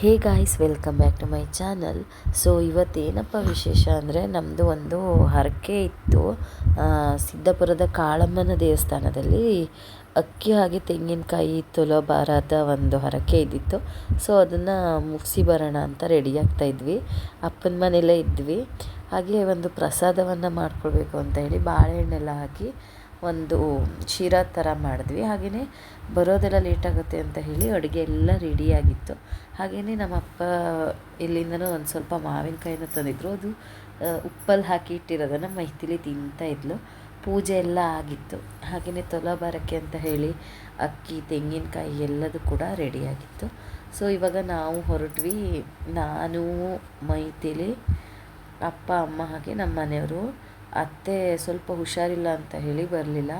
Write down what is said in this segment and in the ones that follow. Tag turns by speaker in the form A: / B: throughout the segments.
A: Hey guys welcome back to my channel so ಇವತ್ತೇನಪ್ಪ ವಿಶೇಷ ಅಂದರೆ ನಮ್ಮದು ಒಂದು ಹರಕೆ ಇತ್ತು. ಸಿದ್ದಾಪುರದ ಕಾಳಮ್ಮನ ದೇವಸ್ಥಾನದಲ್ಲಿ ಅಕ್ಕಿ ಹಾಗೆ ತೆಂಗಿನಕಾಯಿ, ತುಲಾಭಾರದ ಒಂದು ಹರಕೆ ಇದ್ದಿತ್ತು. ಸೊ ಅದನ್ನು ಮುಗಿಸಿ ಬರೋಣ ಅಂತ ರೆಡಿ ಆಗ್ತಾ ಇದ್ವಿ. ಅಪ್ಪನ ಮನೆಯಲ್ಲೇ ಇದ್ವಿ. ಹಾಗೆ ಒಂದು ಪ್ರಸಾದವನ್ನು ಮಾಡ್ಕೊಳ್ಬೇಕು ಅಂತ ಹೇಳಿ ಬಾಳೆಹಣ್ಣೆಲ್ಲ ಹಾಕಿ ಒಂದು ಶಿರಾ ಥರ ಮಾಡಿದ್ವಿ. ಹಾಗೆಯೇ ಬರೋದೆಲ್ಲ ಲೇಟ್ ಆಗುತ್ತೆ ಅಂತ ಹೇಳಿ ಅಡುಗೆ ಎಲ್ಲ ರೆಡಿಯಾಗಿತ್ತು ಹಾಗೆಯೇ ನಮ್ಮ ಅಪ್ಪ ಒಂದು ಸ್ವಲ್ಪ ಮಾವಿನಕಾಯಿನ ತಂದಿದ್ರು. ಅದು ಉಪ್ಪಲ್ಲಿ ಹಾಕಿ ಇಟ್ಟಿರೋದನ್ನು ಮೈತಿಲಿ ತಿಂತಾ ಇದ್ಲು. ಪೂಜೆ ಎಲ್ಲ ಆಗಿತ್ತು. ಹಾಗೆಯೇ ತೊಲಾಬಾರಕ್ಕೆ ಅಂತ ಹೇಳಿ ಅಕ್ಕಿ, ತೆಂಗಿನಕಾಯಿ ಎಲ್ಲದೂ ಕೂಡ ರೆಡಿಯಾಗಿತ್ತು ಸೊ ಇವಾಗ ನಾವು ಹೊರಟ್ವಿ. ನಾನು ಮೈಥಿಲಿ, ಅಪ್ಪ, ಅಮ್ಮ ಹಾಗೆ ನಮ್ಮ ಮನೆಯವರು ಅತ್ತೆ ಸ್ವಲ್ಪ ಹುಷಾರಿಲ್ಲ ಅಂತ ಹೇಳಿ ಬರಲಿಲ್ಲ.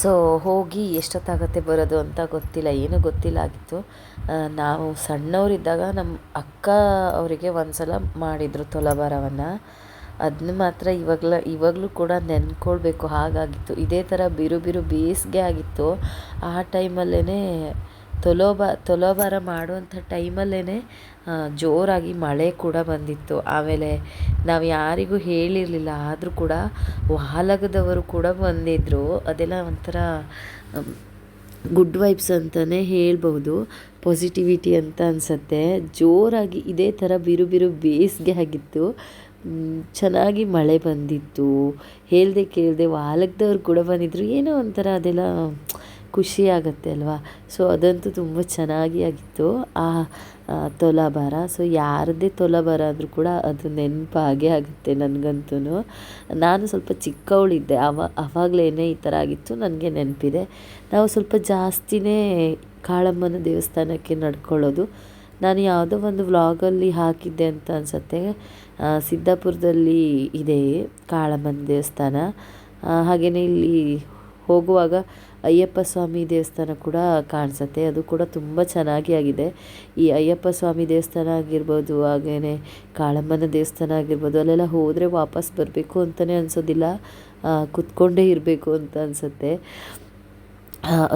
A: ಸೊ ಹೋಗಿ ಎಷ್ಟೊತ್ತಾಗತ್ತೆ ಬರೋದು ಅಂತ ಗೊತ್ತಿಲ್ಲ, ಏನೂ ಗೊತ್ತಿಲ್ಲ ಆಗಿತ್ತು. ನಾವು ಸಣ್ಣವರಿದ್ದಾಗ ನಮ್ಮ ಅಕ್ಕ ಅವರಿಗೆ ಒಂದು ಸಲ ಮಾಡಿದರು ತೊಲಭಾರವನ್ನು ಅದನ್ನ ಮಾತ್ರ ಇವಾಗಲ, ಇವಾಗಲೂ ಕೂಡ ನೆನ್ಕೊಳ್ಬೇಕು ಹಾಗಾಗಿತ್ತು. ಇದೇ ಥರ ಬಿರು ಬಿರು ಬೇಸಿಗೆ ಆಗಿತ್ತು. ಆ ಟೈಮಲ್ಲೇ ತೊಲೋಬಾ, ತೊಲೋಬಾರ ಮಾಡುವಂಥ ಟೈಮಲ್ಲೇ ಜೋರಾಗಿ ಮಳೆ ಕೂಡ ಬಂದಿತ್ತು. ಆಮೇಲೆ ನಾವು ಯಾರಿಗೂ ಹೇಳಿರಲಿಲ್ಲ, ಆದರೂ ಕೂಡ ವಾಲಗದವರು ಕೂಡ ಬಂದಿದ್ದರು ಅದೆಲ್ಲ ಒಂಥರ ಗುಡ್ ವೈಬ್ಸ್ ಅಂತಲೇ ಹೇಳ್ಬೋದು ಪಾಸಿಟಿವಿಟಿ ಅಂತ ಅನಿಸತ್ತೆ. ಜೋರಾಗಿ ಇದೇ ಥರ ಬಿರು ಬಿರು ಬೇಸಿಗೆ ಆಗಿತ್ತು. ಚೆನ್ನಾಗಿ ಮಳೆ ಬಂದಿತ್ತು. ಹೇಳ್ದೆ ಕೇಳದೆ ವಾಲಗದವ್ರು ಕೂಡ ಬಂದಿದ್ದರು ಏನೋ ಒಂಥರ ಅದೆಲ್ಲ ಖುಷಿ ಆಗುತ್ತೆ ಅಲ್ವಾ? ಸೊ ಅದಂತೂ ತುಂಬ ಚೆನ್ನಾಗಿ ಆಗಿತ್ತು. ಆ ತೊಲಾಭಾರ ಸೊ ಯಾರದೇ ತೊಲಾಭಾರ ಆದರೂ ಕೂಡ ಅದು ನೆನಪಾಗೇ ಆಗುತ್ತೆ ನನಗಂತೂ ನಾನು ಸ್ವಲ್ಪ ಚಿಕ್ಕವಳಿದ್ದೆ. ಅವ ಅವಾಗಲೇ ಈ ಥರ ಆಗಿತ್ತು. ನನಗೆ ನೆನಪಿದೆ. ನಾವು ಸ್ವಲ್ಪ ಜಾಸ್ತಿನೇ ಕಾಳಮ್ಮನ ದೇವಸ್ಥಾನಕ್ಕೆ ನಡ್ಕೊಳ್ಳೋದು. ನಾನು ಯಾವುದೋ ಒಂದು ವ್ಲಾಗಲ್ಲಿ ಹಾಕಿದ್ದೆ ಅಂತ ಅನಿಸುತ್ತೆ. ಸಿದ್ದಾಪುರದಲ್ಲಿ ಇದೆ ಕಾಳಮ್ಮನ ದೇವಸ್ಥಾನ. ಹಾಗೆಯೇ ಇಲ್ಲಿ ಹೋಗುವಾಗ ಅಯ್ಯಪ್ಪ ಸ್ವಾಮಿ ದೇವಸ್ಥಾನ ಕೂಡ ಕಾಣಿಸುತ್ತೆ. ಅದು ಕೂಡ ತುಂಬ ಚೆನ್ನಾಗಿ ಆಗಿದೆ. ಈ ಅಯ್ಯಪ್ಪ ಸ್ವಾಮಿ ದೇವಸ್ಥಾನ ಆಗಿರ್ಬೋದು ಹಾಗೇ ಕಾಳಮ್ಮನ ದೇವಸ್ಥಾನ ಆಗಿರ್ಬೋದು, ಅಲ್ಲೆಲ್ಲ ಹೋದರೆ ವಾಪಸ್ ಬರಬೇಕು ಅಂತಲೇ ಅನಿಸೋದಿಲ್ಲ. ಕುತ್ಕೊಂಡೇ ಇರಬೇಕು ಅಂತ ಅನಿಸುತ್ತೆ.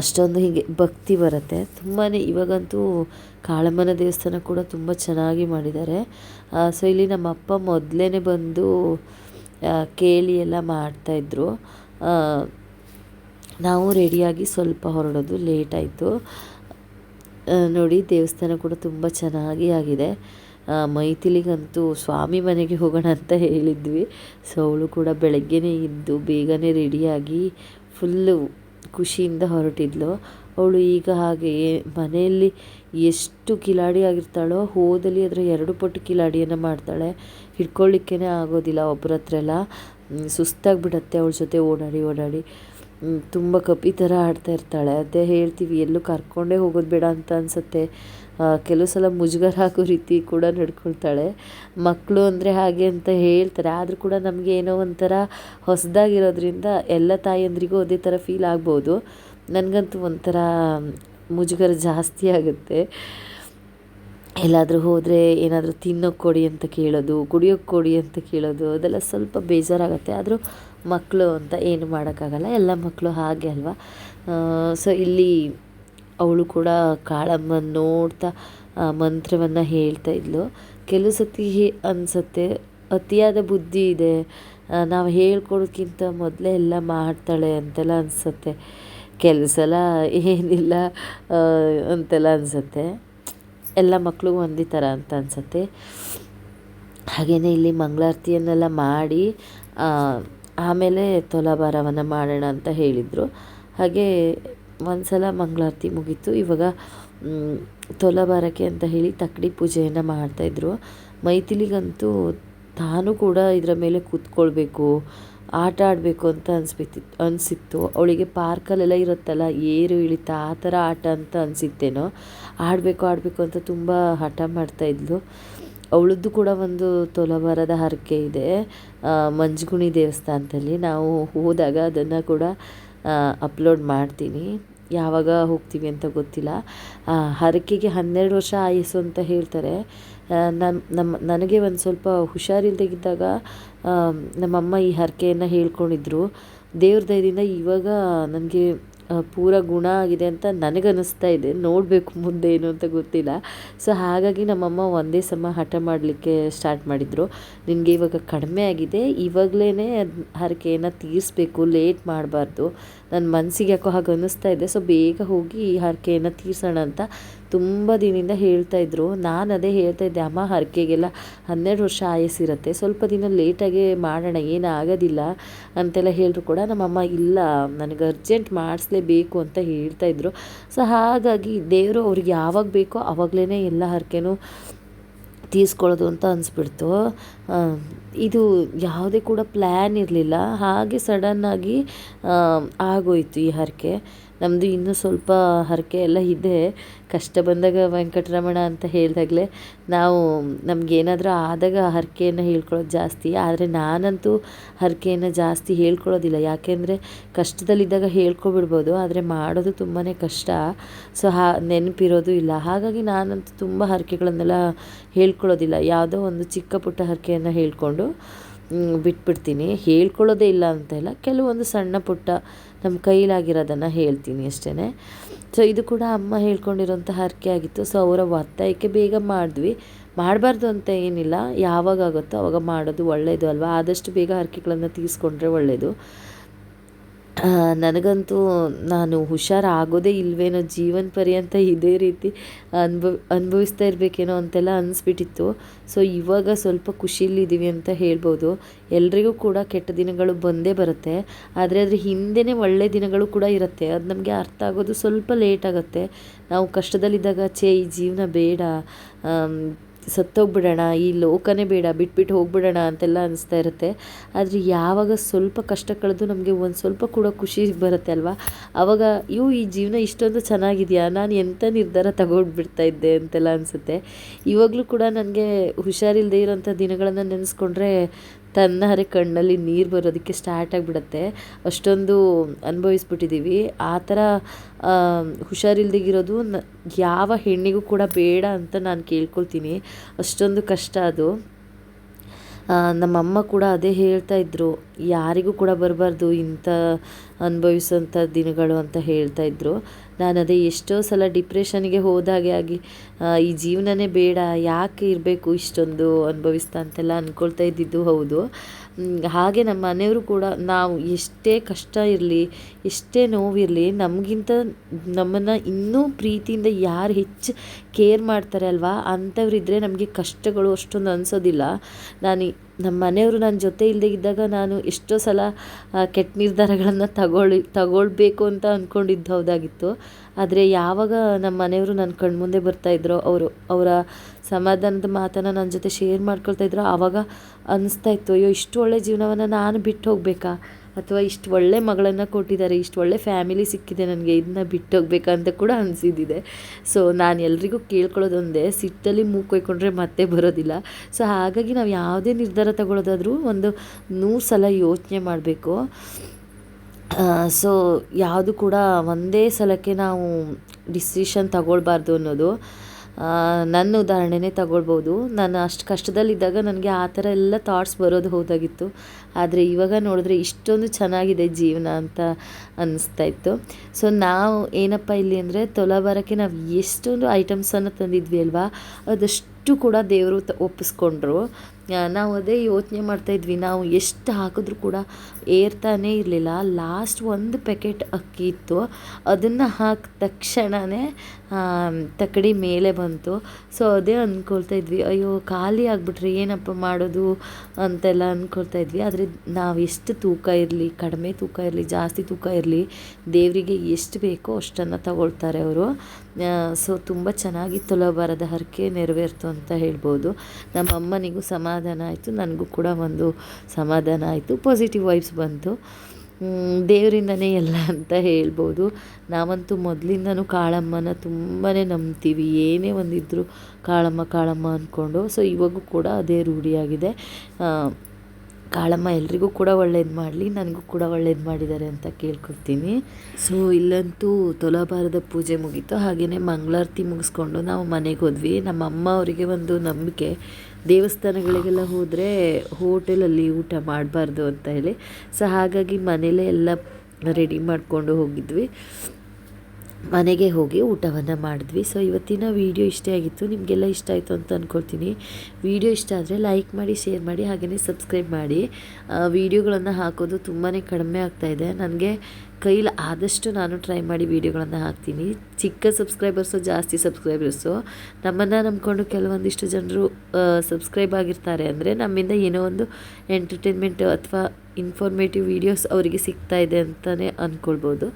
A: ಅಷ್ಟೊಂದು ಹೀಗೆ ಭಕ್ತಿ ಬರುತ್ತೆ. ತುಂಬಾ ಇವಾಗಂತೂ ಕಾಳಮ್ಮನ ದೇವಸ್ಥಾನ ಕೂಡ ತುಂಬ ಚೆನ್ನಾಗಿ ಮಾಡಿದ್ದಾರೆ. ಸೊ ಇಲ್ಲಿ ನಮ್ಮ ಅಪ್ಪ ಮೊದಲೇ ಬಂದು ಕೇಳಿ ಎಲ್ಲ ಮಾಡ್ತಾಯಿದ್ರು ನಾವು ರೆಡಿಯಾಗಿ ಸ್ವಲ್ಪ ಹೊರಡೋದು ಲೇಟ್ ಆಯಿತು. ನೋಡಿ ದೇವಸ್ಥಾನ ಕೂಡ ತುಂಬ ಚೆನ್ನಾಗಿ ಆಗಿದೆ. ಮೈಥಿಲಿಗಂತೂ ಸ್ವಾಮಿ ಮನೆಗೆ ಹೋಗೋಣ ಅಂತ ಹೇಳಿದ್ವಿ. ಸೊ ಅವಳು ಕೂಡ ಬೆಳಗ್ಗೆನೇ ಇದ್ದು ಬೇಗನೆ ರೆಡಿಯಾಗಿ ಫುಲ್ಲು ಖುಷಿಯಿಂದ ಹೊರಟಿದ್ಲು. ಅವಳು ಈಗ ಹಾಗೆ ಮನೆಯಲ್ಲಿ ಎಷ್ಟು ಕಿಲಾಡಿ ಆಗಿರ್ತಾಳೋ, ಹೋದಲ್ಲಿ ಅದರ ಎರಡು ಪಟ್ಟು ಕಿಲಾಡಿಯನ್ನು ಮಾಡ್ತಾಳೆ. ಹಿಡ್ಕೊಳ್ಳಿಕ್ಕೇ ಆಗೋದಿಲ್ಲ ಒಬ್ಬರ ಹತ್ರ ಎಲ್ಲ. ಸುಸ್ತಾಗಿಬಿಡತ್ತೆ ಅವಳ ಜೊತೆ ಓಡಾಡಿ ಓಡಾಡಿ. ತುಂಬ ಕಪಿ ಥರ ಆಡ್ತಾ ಇರ್ತಾಳೆ. ಅದೇ ಹೇಳ್ತೀವಿ, ಎಲ್ಲೂ ಕರ್ಕೊಂಡೇ ಹೋಗೋದು ಬೇಡ ಅಂತ ಅನಿಸುತ್ತೆ. ಕೆಲವು ಸಲ ಮುಜುಗರ ಹಾಕೋ ರೀತಿ ಕೂಡ ನಡ್ಕೊಳ್ತಾಳೆ. ಮಕ್ಕಳು ಅಂದರೆ ಹಾಗೆ ಅಂತ ಹೇಳ್ತಾರೆ. ಆದರೂ ಕೂಡ ನಮಗೆ ಏನೋ ಒಂಥರ ಹೊಸದಾಗಿರೋದ್ರಿಂದ ಎಲ್ಲ ತಾಯಿಯಂದ್ರಿಗೂ ಅದೇ ಥರ ಫೀಲ್ ಆಗ್ಬೋದು. ನನಗಂತೂ ಒಂಥರ, ಮುಜುಗರ ಜಾಸ್ತಿ ಆಗುತ್ತೆ. ಎಲ್ಲಾದರೂ ಹೋದರೆ ಏನಾದರೂ ತಿನ್ನೋಕ್ಕೆ ಕೊಡಿ ಅಂತ ಕೇಳೋದು ಕುಡಿಯೋಕ್ಕೆ ಕೊಡಿ ಅಂತ ಕೇಳೋದು, ಅದೆಲ್ಲ ಸ್ವಲ್ಪ ಬೇಜಾರಾಗುತ್ತೆ. ಆದರೂ ಮಕ್ಕಳು ಅಂತ ಏನು ಮಾಡೋಕ್ಕಾಗಲ್ಲ, ಎಲ್ಲ ಮಕ್ಕಳು ಹಾಗೆ ಅಲ್ವಾ? ಸೊ ಇಲ್ಲಿ ಅವಳು ಕೂಡ ಕಾಳಮ್ಮನ ನೋಡ್ತಾ ಮಂತ್ರವನ್ನು ಹೇಳ್ತಾ ಇದ್ಲು. ಕೆಲವು ಸತಿ ಅನಿಸುತ್ತೆ, ಅತಿಯಾದ ಬುದ್ಧಿ ಇದೆ ನಾವು ಹೇಳ್ಕೊಡೋಕ್ಕಿಂತ ಮೊದಲೇ ಎಲ್ಲ ಮಾಡ್ತಾಳೆ ಅಂತೆಲ್ಲ ಅನಿಸುತ್ತೆ. ಕೆಲಸಲ ಸಲ ಏನಿಲ್ಲ ಅಂತೆಲ್ಲ ಅನಿಸುತ್ತೆ. ಎಲ್ಲ ಮಕ್ಕಳಿಗೂ ಒಂದೇ ಥರ ಅಂತ ಅನಿಸುತ್ತೆ. ಹಾಗೆಯೇ ಇಲ್ಲಿ ಮಂಗಳಾರತಿಯನ್ನೆಲ್ಲ ಮಾಡಿ ಆಮೇಲೆ ತುಲಾಭಾರವನ್ನು ಮಾಡೋಣ ಅಂತ ಹೇಳಿದರು. ಹಾಗೆ ಒಂದು ಸಲ ಮಂಗಳಾರತಿ ಮುಗೀತು. ಇವಾಗ ತುಲಾಭಾರಕ್ಕೆ ಅಂತ ಹೇಳಿ ತಕ್ಕಡಿ ಪೂಜೆಯನ್ನು ಮಾಡ್ತಾಯಿದ್ರು ಮೈಥಿಲಿಗಂತೂ ತಾನು ಕೂಡ ಇದರ ಮೇಲೆ ಕೂತ್ಕೊಳ್ಬೇಕು, ಆಟ ಆಡಬೇಕು ಅಂತ ಅನಿಸ್ಬಿಟ್ಟಿತ್ತು ಅನಿಸಿತ್ತು. ಅವಳಿಗೆ ಪಾರ್ಕಲ್ಲೆಲ್ಲ ಇರುತ್ತಲ್ಲ, ಏರು ಇಳಿತ, ಆ ಥರ ಆಟ ಅಂತ ಅನಿಸಿತ್ತೇನೋ. ಆಡಬೇಕು ಆಡಬೇಕು ಅಂತ ತುಂಬ ಹಠ ಮಾಡ್ತಾಯಿದ್ಲು ಅವಳದ್ದು ಕೂಡ ಒಂದು ತುಲಾಭಾರದ ಹರಕೆ ಇದೆ. ಮಂಜುಗುಣಿ ದೇವಸ್ಥಾನದಲ್ಲಿ ನಾವು ಹೋದಾಗ ಅದನ್ನು ಕೂಡ ಅಪ್ಲೋಡ್ ಮಾಡ್ತೀನಿ. ಯಾವಾಗ ಹೋಗ್ತೀವಿ ಅಂತ ಗೊತ್ತಿಲ್ಲ. ಹರಕೆಗೆ ಹನ್ನೆರಡು ವರ್ಷ ಆಯಸ್ಸು ಅಂತ ಹೇಳ್ತಾರೆ. ನಮ್ಮ ನಮ್ಮ ನನಗೆ ಒಂದು ಸ್ವಲ್ಪ ಹುಷಾರಿಲ್ದಾಗಿದ್ದಾಗ ನಮ್ಮಮ್ಮ ಈ ಹರಕೆಯನ್ನು ಹೇಳ್ಕೊಂಡಿದ್ರು. ದೇವ್ರ ದಯದಿಂದ ಇವಾಗ ನನಗೆ ಪೂರ ಗುಣ ಆಗಿದೆ ಅಂತ ನನಗನ್ನಿಸ್ತಾ ಇದೆ. ನೋಡಬೇಕು ಮುಂದೆ ಏನು ಅಂತ ಗೊತ್ತಿಲ್ಲ. ಸೊ ಹಾಗಾಗಿ ನಮ್ಮಮ್ಮ ಒಂದೇ ಸಮ ಹಠ ಮಾಡಲಿಕ್ಕೆ ಸ್ಟಾರ್ಟ್ ಮಾಡಿದರು. ನಿನಗೆ ಇವಾಗ ಕಡಿಮೆ ಆಗಿದೆ. ಇವಾಗಲೇ ಅದು ಹರಕೆಯನ್ನು ತೀರಿಸಬೇಕು. ಲೇಟ್ ಮಾಡಬಾರ್ದು. ನನ್ನ ಮನಸ್ಸಿಗೆ ಯಾಕೋ ಹಾಗೆ ಅನ್ನಿಸ್ತಾ ಇದೆ. ಸೊ ಬೇಗ ಹೋಗಿ ಈ ಹರಕೆಯನ್ನು ತೀರ್ಸೋಣ ಅಂತ ತುಂಬ ದಿನದಿಂದ ಹೇಳ್ತಾ ಇದ್ರು. ನಾನು ಅದೇ ಹೇಳ್ತಾ ಇದ್ದೆ, ಅಮ್ಮ, ಹರಕೆಗೆಲ್ಲ ಹನ್ನೆರಡು ವರ್ಷ ಆಯಸ್ಸಿರುತ್ತೆ. ಸ್ವಲ್ಪ ದಿನ ಲೇಟಾಗಿ ಮಾಡೋಣ. ಏನೂ ಆಗೋದಿಲ್ಲ. ಅಂತೆಲ್ಲ ಹೇಳಿದ್ರು ಕೂಡ ನಮ್ಮಮ್ಮ, ಇಲ್ಲ, ನನಗೆ ಅರ್ಜೆಂಟ್ ಮಾಡಿಸ್ಲೇಬೇಕು ಅಂತ ಹೇಳ್ತಾ ಇದ್ರು. ಸೊ ಹಾಗಾಗಿ ದೇವರು ಅವ್ರಿಗೆ ಯಾವಾಗ ಬೇಕೋ ಆವಾಗಲೇ ಎಲ್ಲ ಹರಕೆನೂ ತೀರಿಸ್ಕೊಳ್ಳೋದು ಅಂತ ಅನಿಸ್ಬಿಡ್ತು. ಇದು ಯಾವುದೇ ಕೂಡ ಪ್ಲ್ಯಾನ್ ಇರಲಿಲ್ಲ. ಹಾಗೆ ಸಡನ್ನಾಗಿ ಆಗೋಯ್ತು ಈ ಹರಕೆ. ನಮ್ಮದು ಇನ್ನೂ ಸ್ವಲ್ಪ ಹರಕೆ ಎಲ್ಲ ಇದೆ. ಕಷ್ಟ ಬಂದಾಗ ವೆಂಕಟರಮಣ ಅಂತ ಹೇಳಿದಾಗಲೇ ನಾವು ನಮಗೇನಾದರೂ ಆದಾಗ ಹರಕೆಯನ್ನು ಹೇಳ್ಕೊಳ್ಳೋದು ಜಾಸ್ತಿ. ಆದರೆ ನಾನಂತೂ ಹರಕೆಯನ್ನು ಜಾಸ್ತಿ ಹೇಳ್ಕೊಳ್ಳೋದಿಲ್ಲ. ಯಾಕೆಂದರೆ ಕಷ್ಟದಲ್ಲಿದ್ದಾಗ ಹೇಳ್ಕೊಬಿಡ್ಬೋದು, ಆದರೆ ಮಾಡೋದು ತುಂಬಾ ಕಷ್ಟ. ಸೊ ಹಾ, ನೆನಪಿರೋದು ಇಲ್ಲ. ಹಾಗಾಗಿ ನಾನಂತೂ ತುಂಬ ಹರಕೆಗಳನ್ನೆಲ್ಲ ಹೇಳ್ಕೊಳ್ಳೋದಿಲ್ಲ. ಯಾವುದೋ ಒಂದು ಚಿಕ್ಕ ಪುಟ್ಟ ಹರಕೆಯನ್ನು ಹೇಳ್ಕೊಂಡು ಬಿಟ್ಬಿಡ್ತೀನಿ. ಹೇಳ್ಕೊಳ್ಳೋದೇ ಇಲ್ಲ ಅಂತ ಇಲ್ಲ. ಕೆಲವೊಂದು ಸಣ್ಣ ಪುಟ್ಟ ನಮ್ಮ ಕೈಲಾಗಿರೋದನ್ನು ಹೇಳ್ತೀನಿ ಅಷ್ಟೇ ಸೊ ಇದು ಕೂಡ ಅಮ್ಮ ಹೇಳ್ಕೊಂಡಿರೋಂಥ ಹರಕೆ ಆಗಿತ್ತು. ಸೊ ಅವರ ಒತ್ತಾಯಕ್ಕೆ ಬೇಗ ಮಾಡಿದ್ವಿ. ಮಾಡಬಾರ್ದು ಅಂತ ಏನಿಲ್ಲ. ಯಾವಾಗ ಆಗುತ್ತೋ ಆವಾಗ ಮಾಡೋದು ಒಳ್ಳೆಯದು ಅಲ್ವಾ? ಆದಷ್ಟು ಬೇಗ ಹರಕೆಗಳನ್ನು ತೀರಿಸ್ಕೊಂಡ್ರೆ ಒಳ್ಳೆಯದು ನನಗಂತೂ ನಾನು ಹುಷಾರಾಗೋದೇ ಇಲ್ವೇನೋ ಜೀವನ ಪರ್ಯಂತ ಇದೇ ರೀತಿ ಅನ್ಭವ ಅನುಭವಿಸ್ತಾ ಇರಬೇಕೇನೋ ಅಂತೆಲ್ಲ ಅನಿಸ್ಬಿಟ್ಟಿತ್ತು. ಸೊ, ಇವಾಗ ಸ್ವಲ್ಪ ಖುಷಿಯಲ್ಲಿದ್ದೀವಿ ಅಂತ ಹೇಳ್ಬೋದು. ಎಲ್ರಿಗೂ ಕೂಡ ಕೆಟ್ಟ ದಿನಗಳು ಬಂದೇ ಬರುತ್ತೆ. ಆದರೆ ಅದ್ರ ಹಿಂದೆನೇ ಒಳ್ಳೆ ದಿನಗಳು ಕೂಡ ಇರುತ್ತೆ. ಅದು ನಮಗೆ ಅರ್ಥ ಆಗೋದು ಸ್ವಲ್ಪ ಲೇಟ್ ಆಗುತ್ತೆ. ನಾವು ಕಷ್ಟದಲ್ಲಿದ್ದಾಗ, ಛೇ, ಈ ಜೀವನ ಬೇಡ. ಸತ್ತೋಗ್ಬಿಡೋಣ, ಈ ಲೋಕನೇ ಬೇಡ, ಬಿಟ್ಬಿಟ್ಟು ಹೋಗ್ಬಿಡೋಣ ಅಂತೆಲ್ಲ ಅನಿಸ್ತಾ ಇರುತ್ತೆ. ಆದರೆ ಯಾವಾಗ ಸ್ವಲ್ಪ ಕಷ್ಟ ಕಳೆದು ನಮಗೆ ಒಂದು ಸ್ವಲ್ಪ ಕೂಡ ಖುಷಿ ಬರುತ್ತೆ ಅಲ್ವಾ? ಆವಾಗ ಇವು ಈ ಜೀವನ ಇಷ್ಟೊಂದು ಚೆನ್ನಾಗಿದೆಯಾ? ನಾನು ಎಂಥ ನಿರ್ಧಾರ ತಗೊಂಡ್ಬಿಡ್ತಾ ಇದ್ದೆ ಅಂತೆಲ್ಲ ಅನಿಸುತ್ತೆ. ಇವಾಗಲೂ ಕೂಡ ನನಗೆ ಹುಷಾರಿಲ್ಲದೆ ಇರೋಂಥ ದಿನಗಳನ್ನು ನೆನೆಸ್ಕೊಂಡ್ರೆ ತನ್ನಹರೆ ಕಣ್ಣಲ್ಲಿ ನೀರು ಬರೋದಕ್ಕೆ ಸ್ಟಾರ್ಟ್ ಆಗಿಬಿಡತ್ತೆ. ಅಷ್ಟೊಂದು ಅನುಭವಿಸ್ಬಿಟ್ಟಿದ್ದೀವಿ ಆ ಥರ ಹುಷಾರಿಲ್ದಿಗಿರೋದು ನ, ಯಾವ ಹೆಣ್ಣಿಗೂ ಕೂಡ ಬೇಡ ಅಂತ ನಾನು ಕೇಳ್ಕೊಳ್ತೀನಿ. ಅಷ್ಟೊಂದು ಕಷ್ಟ ಅದು. ನಮ್ಮಮ್ಮ ಕೂಡ ಅದೇ ಹೇಳ್ತಾ ಇದ್ದರು ಯಾರಿಗೂ ಕೂಡ ಬರಬಾರ್ದು ಇಂಥ ಅನುಭವಿಸೋಂಥ ದಿನಗಳು ಅಂತ ಹೇಳ್ತಾ ಇದ್ದರು ನಾನು ಅದೇ ಎಷ್ಟೋ ಸಲ ಡಿಪ್ರೆಷನ್ಗೆ ಹೋದಾಗೆ ಆಗಿ ಈ ಜೀವನನೇ ಬೇಡ, ಯಾಕೆ ಇರಬೇಕು ಇಷ್ಟೊಂದು ಅನುಭವಿಸ್ತಾ ಅಂತೆಲ್ಲ ಅಂದ್ಕೊಳ್ತಾ ಇದ್ದಿದ್ದು ಹೌದು. ಹಾಗೆ ನಮ್ಮ ಮನೆಯವರು ಕೂಡ ನಾವು ಎಷ್ಟೇ ಕಷ್ಟ ಇರಲಿ, ಎಷ್ಟೇ ನೋವಿರಲಿ, ನಮಗಿಂತ ನಮ್ಮನ್ನು ಇನ್ನೂ ಪ್ರೀತಿಯಿಂದ ಯಾರು ಹೆಚ್ಚು ಕೇರ್ ಮಾಡ್ತಾರೆ ಅಲ್ವಾ? ಅಂಥವ್ರಿದ್ರೆ ನಮಗೆ ಕಷ್ಟಗಳು ಅಷ್ಟೊಂದು ಅನಿಸೋದಿಲ್ಲ. ನಾನು ನಮ್ಮ ಮನೆಯವರು ನನ್ನ ಜೊತೆ ಇಲ್ಲದೆ ಇದ್ದಾಗ ನಾನು ಎಷ್ಟೋ ಸಲ ಕೆಟ್ಟ ನಿರ್ಧಾರಗಳನ್ನು ತಗೊಳ್ಳಿ, ತಗೊಳ್ಬೇಕು ಅಂತ ಅಂದ್ಕೊಂಡಿದ್ದು ಹೌದಾಗಿತ್ತು. ಆದರೆ ಯಾವಾಗ ನಮ್ಮ ಮನೆಯವರು ನನ್ನ ಕಣ್ಮುಂದೆ ಬರ್ತಾಯಿದ್ರು ಅವರು, ಅವರ ಸಮಾಧಾನದ ಮಾತನ್ನು ನನ್ನ ಜೊತೆ ಶೇರ್ ಮಾಡ್ಕೊಳ್ತಾ ಇದ್ರು, ಆವಾಗ ಅನ್ನಿಸ್ತಾ ಇತ್ತು, ಅಯ್ಯೋ, ಇಷ್ಟು ಒಳ್ಳೆಯ ಜೀವನವನ್ನು ನಾನು ಬಿಟ್ಟು ಹೋಗಬೇಕಾ? ಅಥವಾ ಇಷ್ಟು ಒಳ್ಳೆ ಮಗಳನ್ನು ಕೊಟ್ಟಿದ್ದಾರೆ, ಇಷ್ಟು ಒಳ್ಳೆ ಫ್ಯಾಮಿಲಿ ಸಿಕ್ಕಿದೆ ನನಗೆ ಇದನ್ನ ಬಿಟ್ಟು ಹೋಗ್ಬೇಕಾ ಅಂತ ಕೂಡ ಅನಿಸಿದ್ದಿದೆ. ಸೊ ನಾನು ಎಲ್ರಿಗೂ ಕೇಳ್ಕೊಳ್ಳೋದೊಂದೇ, ಸಿಟ್ಟಲ್ಲಿ ಮೂಗು ಕೊಯ್ಕೊಂಡ್ರೆ ಮತ್ತೆ ಬರೋದಿಲ್ಲ. ಸೊ ಹಾಗಾಗಿ ನಾವು ಯಾವುದೇ ನಿರ್ಧಾರ ತಗೊಳ್ಳೋದಾದರೂ ಒಂದು ನೂರು ಸಲ ಯೋಚನೆ ಮಾಡಬೇಕು. ಸೊ ಯಾವುದು ಕೂಡ ಒಂದೇ ಸಲಕ್ಕೆ ನಾವು ಡಿಸಿಷನ್ ತಗೊಳ್ಬಾರ್ದು ಅನ್ನೋದು. ನನ್ನ ಉದಾಹರಣೆನೇ ತಗೊಳ್ಬೋದು. ನಾನು ಅಷ್ಟು ಕಷ್ಟದಲ್ಲಿದ್ದಾಗ ನನಗೆ ಆ ಥರ ಎಲ್ಲ ಥಾಟ್ಸ್ ಬರೋದು ಹೋದಾಗಿತ್ತು. ಆದರೆ ಇವಾಗ ನೋಡಿದ್ರೆ ಇಷ್ಟೊಂದು ಚೆನ್ನಾಗಿದೆ ಜೀವನ ಅಂತ ಅನ್ನಿಸ್ತಾ ಇತ್ತು. ಸೊ ನಾವು ಏನಪ್ಪ ಇಲ್ಲಿ ಅಂದರೆ ತುಲಾಭಾರಕ್ಕೆ ನಾವು ಎಷ್ಟೊಂದು ಐಟಮ್ಸನ್ನು ತಂದಿದ್ವಿ ಅಲ್ವಾ? ಅದಷ್ಟು ಕೂಡ ದೇವರು ಒಪ್ಪಿಸ್ಕೊಂಡ್ರು. ನಾವು ಅದೇ ಯೋಚನೆ ಮಾಡ್ತಾಯಿದ್ವಿ ನಾವು ಎಷ್ಟು ಹಾಕಿದ್ರೂ ಕೂಡ ಏರ್ತಾನೇ ಇರಲಿಲ್ಲ. ಲಾಸ್ಟ್ ಒಂದು ಪ್ಯಾಕೆಟ್ ಅಕ್ಕಿ ಇತ್ತು. ಅದನ್ನು ಹಾಕಿದ ತಕ್ಷಣವೇ ತಕ್ಕಡಿ ಮೇಲೆ ಬಂತು. ಸೊ ಅದೇ ಅಂದ್ಕೊಳ್ತಾ ಇದ್ವಿ. ಅಯ್ಯೋ, ಖಾಲಿ ಆಗಿಬಿಟ್ರೆ ಏನಪ್ಪ ಮಾಡೋದು ಅಂತೆಲ್ಲ ಅಂದ್ಕೊಳ್ತಾ ಇದ್ವಿ. ಆದರೆ ನಾವು ಎಷ್ಟು ತೂಕ ಇರಲಿ, ಕಡಿಮೆ ತೂಕ ಇರಲಿ, ಜಾಸ್ತಿ ತೂಕ ಇರಲಿ, ದೇವರಿಗೆ ಎಷ್ಟು ಬೇಕೋ ಅಷ್ಟನ್ನು ತಗೊಳ್ತಾರೆ ಅವರು. ಸೊ ತುಂಬ ಚೆನ್ನಾಗಿ ತುಲಾಭಾರದ ಹರಕೆ ನೆರವೇರ್ತು ಅಂತ ಹೇಳ್ಬೋದು. ನಮ್ಮ ಅಮ್ಮನಿಗೂ ಸಮಾಧಾನ ಆಯಿತು, ನನಗೂ ಕೂಡ ಒಂದು ಸಮಾಧಾನ ಆಯಿತು ಪಾಸಿಟಿವ್ ವೈಬ್ಸ್ ಬಂತು. ದೇವರಿಂದನೇ ಎಲ್ಲ ಅಂತ ಹೇಳ್ಬೋದು. ನಾವಂತೂ ಮೊದಲಿಂದನೂ ಕಾಳಮ್ಮನ ತುಂಬಾ ನಂಬ್ತೀವಿ. ಏನೇ ಒಂದಿದ್ರೂ ಕಾಳಮ್ಮ ಕಾಳಮ್ಮ ಅಂದ್ಕೊಂಡು ಸೊ ಇವಾಗೂ ಕೂಡ ಅದೇ ರೂಢಿಯಾಗಿದೆ. ಕಾಳಮ್ಮ ಎಲ್ರಿಗೂ ಕೂಡ ಒಳ್ಳೇದು ಮಾಡಲಿ, ನನಗೂ ಕೂಡ ಒಳ್ಳೇದು ಮಾಡಿದ್ದಾರೆ ಅಂತ ಕೇಳ್ಕೊಳ್ತೀನಿ ಸೊ ಇಲ್ಲಂತೂ ತುಲಾಭಾರದ ಪೂಜೆ ಮುಗೀತು ಹಾಗೆಯೇ ಮಂಗಳಾರತಿ ಮುಗಿಸ್ಕೊಂಡು ನಾವು ಮನೆಗೆ ಹೋದ್ವಿ. ನಮ್ಮ ಅಮ್ಮ ಅವರಿಗೆ ಒಂದು ನಂಬಿಕೆ, ದೇವಸ್ಥಾನಗಳಿಗೆಲ್ಲ ಹೋದರೆ ಹೋಟೆಲಲ್ಲಿ ಊಟ ಮಾಡಬಾರ್ದು ಅಂತ ಹೇಳಿ. ಸೊ ಹಾಗಾಗಿ ಮನೇಲೇ ಎಲ್ಲ ರೆಡಿ ಮಾಡಿಕೊಂಡು ಹೋಗಿದ್ವಿ. ಮನೆಗೆ ಹೋಗಿ ಊಟವನ್ನು ಮಾಡಿದ್ವಿ. ಸೊ ಇವತ್ತಿನ ವೀಡಿಯೋ ಇಷ್ಟೇ ಆಗಿತ್ತು. ನಿಮಗೆಲ್ಲ ಇಷ್ಟ ಆಯಿತು ಅಂತ ಅಂದ್ಕೊಳ್ತೀನಿ ವೀಡಿಯೋ ಇಷ್ಟ ಆದರೆ ಲೈಕ್ ಮಾಡಿ ಶೇರ್ ಮಾಡಿ ಹಾಗೆಯೇ ಸಬ್ಸ್ಕ್ರೈಬ್ ಮಾಡಿ. ವೀಡಿಯೋಗಳನ್ನು ಹಾಕೋದು ತುಂಬಾ ಕಡಿಮೆ ಆಗ್ತಾಯಿದೆ ನನಗೆ ಕೈಲಿ ಆದಷ್ಟು ನಾನು ಟ್ರೈ ಮಾಡಿ ವೀಡಿಯೋಗಳನ್ನು ಹಾಕ್ತೀನಿ. ಚಿಕ್ಕ ಸಬ್ಸ್ಕ್ರೈಬರ್ಸು ಜಾಸ್ತಿ ಸಬ್ಸ್ಕ್ರೈಬರ್ಸು ನಮ್ಮನ್ನು ನಂಬ್ಕೊಂಡು ಕೆಲವೊಂದಿಷ್ಟು ಜನರು ಸಬ್ಸ್ಕ್ರೈಬ್ ಆಗಿರ್ತಾರೆ ಅಂದರೆ ನಮ್ಮಿಂದ ಏನೋ ಒಂದು ಎಂಟರ್ಟೈನ್ಮೆಂಟ್ ಅಥವಾ ಇನ್ಫಾರ್ಮೇಟಿವ್ ವೀಡಿಯೋಸ್ ಅವರಿಗೆ ಸಿಗ್ತಾ ಇದೆ ಅಂತಲೇ ಅಂದ್ಕೊಳ್ಬೋದು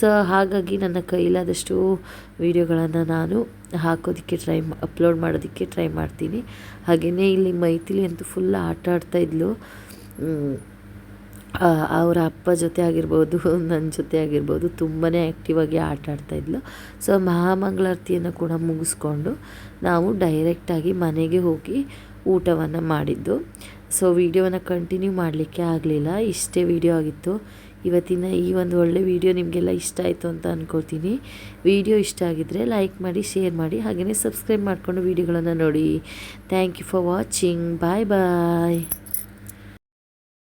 A: ಸೊ ಹಾಗಾಗಿ ನನ್ನ ಕೈಲಾದಷ್ಟು ವೀಡಿಯೋಗಳನ್ನು ನಾನು ಹಾಕೋದಕ್ಕೆ ಟ್ರೈ ಅಪ್ಲೋಡ್ ಮಾಡೋದಕ್ಕೆ ಟ್ರೈ ಮಾಡ್ತೀನಿ. ಹಾಗೆಯೇ ಇಲ್ಲಿ ಮೈಥಿಲಿ ಅಂತೂ ಫುಲ್ ಆಟ ಆಡ್ತಾಯಿದ್ಲು ಅವರ ಅಪ್ಪ ಜೊತೆ ಆಗಿರ್ಬೋದು ನನ್ನ ಜೊತೆ ಆಗಿರ್ಬೋದು ತುಂಬಾ ಆ್ಯಕ್ಟಿವ್ ಆಗಿ ಆಟ ಆಡ್ತಾಯಿದ್ಲು ಸೊ ಮಹಾಮಂಗಳಾರತಿಯನ್ನು ಕೂಡ ಮುಗಿಸ್ಕೊಂಡು ನಾವು ಡೈರೆಕ್ಟಾಗಿ ಮನೆಗೆ ಹೋಗಿ ಊಟವನ್ನು ಮಾಡಿದ್ದು. ಸೊ ವೀಡಿಯೋವನ್ನು ಕಂಟಿನ್ಯೂ ಮಾಡಲಿಕ್ಕೆ ಆಗಲಿಲ್ಲ. ಇಷ್ಟೇ ವಿಡಿಯೋ ಆಗಿತ್ತು. ಇವತ್ತಿನ ಈ ಒಂದು ಒಳ್ಳೆ ವೀಡಿಯೋ ನಿಮಗೆಲ್ಲ ಇಷ್ಟ ಆಯಿತು ಅಂತ ಅಂದ್ಕೊಳ್ತೀನಿ ವಿಡಿಯೋ ಇಷ್ಟ ಆಗಿದ್ದರೆ ಲೈಕ್ ಮಾಡಿ ಶೇರ್ ಮಾಡಿ ಹಾಗೆಯೇ ಸಬ್ಸ್ಕ್ರೈಬ್ ಮಾಡಿಕೊಂಡು ವೀಡಿಯೋಗಳನ್ನು ನೋಡಿ. Thank you for watching bye bye